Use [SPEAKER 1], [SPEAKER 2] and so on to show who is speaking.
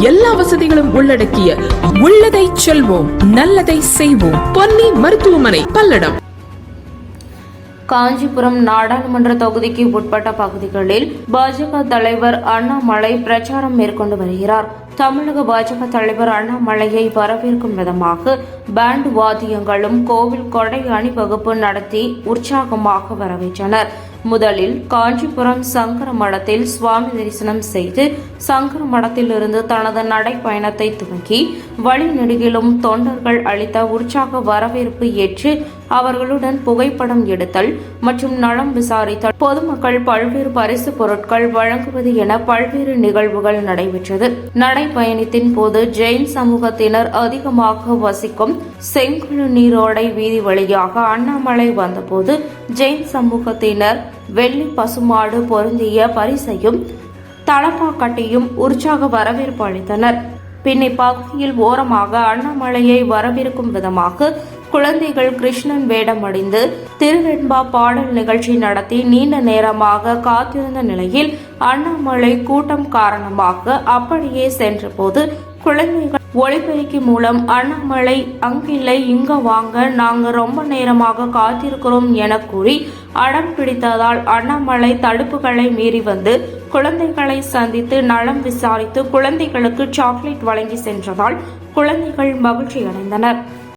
[SPEAKER 1] எல்லா வசதிகளும் உள்ளடக்கிய உள்ளதை செல்வோம் நல்லதை செய்வோம். பொன்னி மருத்துவமனை பல்லடம்.
[SPEAKER 2] காஞ்சிபுரம் நாடாளுமன்ற தொகுதிக்கு உட்பட்ட பகுதிகளில் பாஜக தலைவர் அண்ணாமலை பிரச்சாரம் மேற்கொண்டு வருகிறார். தமிழக பாஜக தலைவர் அண்ணாமலையை வரவேற்கும் விதமாக பேண்ட் வாத்தியங்களும் கோவில் கொடை அணிவகுப்பு நடத்தி உற்சாகமாக வரவேற்றனர். முதலில் காஞ்சிபுரம் சங்கர மடத்தில் சுவாமி தரிசனம் செய்து சங்கர மடத்திலிருந்து தனது நடைப்பயணத்தை துவங்கி வழிநெடுகிலும் தொண்டர்கள் அளித்த உற்சாக வரவேற்பு ஏற்று அவர்களுடன் புகைப்படம் எடுத்தல் மற்றும் நலம் விசாரித்தல். பொதுமக்கள் பல்வேறு பரிசு பொருட்கள் வழங்குவது என பல்வேறு நிகழ்வுகள் நடைபெற்றது. நடைப்பயணத்தின் போது ஜெயின் சமூகத்தினர் அதிகமாக வசிக்கும் செங்குழு நீரோடை வீதி வழியாக அண்ணாமலை வந்தபோது ஜெயின் சமூகத்தினர் வெள்ளி பசுமாடு பொருந்திய பரிசையும் தலப்பாக்கட்டையும் உற்சாக வரவேற்பு அளித்தனர். பின் இப்பகுதியில் ஓரமாக அண்ணாமலையை வரவிருக்கும் விதமாக குழந்தைகள் கிருஷ்ணன் வேடம் அடைந்து திருவெண்பா பாடல் நிகழ்ச்சி நடத்தி நீண்ட நேரமாக காத்திருந்த நிலையில் அண்ணாமலை கூட்டம் காரணமாக அப்படியே சென்றபோது குழந்தைகள் ஒளிபெருக்கி மூலம் அண்ணாமலை அங்கில்லை இங்க வாங்க நாங்க ரொம்ப நேரமாக காத்திருக்கிறோம் என கூறி அடம் பிடித்ததால் அண்ணாமலை தடுப்புகளை மீறி வந்து குழந்தைகளை சந்தித்து நலம் விசாரித்து குழந்தைகளுக்கு சாக்லேட் வழங்கி சென்றதால் குழந்தைகள் மகிழ்ச்சி அடைந்தனர்